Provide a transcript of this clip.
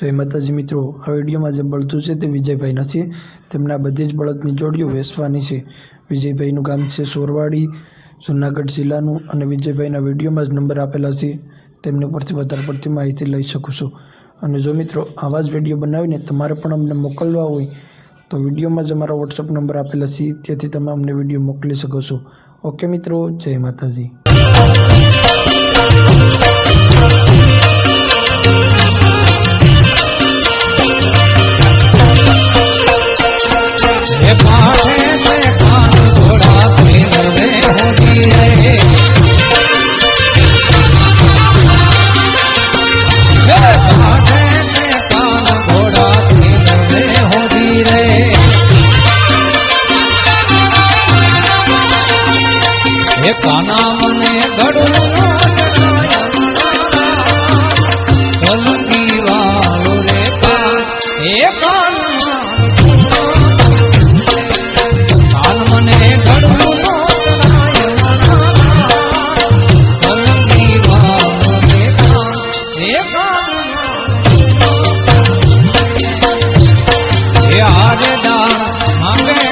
જય માતાજી મિત્રો, આ વિડીયોમાં જે બળતું છે તે વિજયભાઈના છે. તેમના બધી જ બળદની જોડીઓ વેચવાની છે. વિજયભાઈનું ગામ છે સોરવાડી, જુનાગઢ જિલ્લાનું અને વિજયભાઈના વિડીયોમાં જ નંબર આપેલા છે. તેમની ઉપરથી વધારે પડતી માહિતી લઈ શકું છું. અને જો મિત્રો, આવા જ વીડિયો બનાવીને તમારે પણ અમને મોકલવા હોય, તો વિડીયોમાં જ અમારા વોટ્સઅપ નંબર આપેલા છે. ત્યાંથી તમે અમને વીડિયો મોકલી શકો છો. ઓકે મિત્રો, જય માતાજી. નાના મને ઘડું યાર ડા માંગે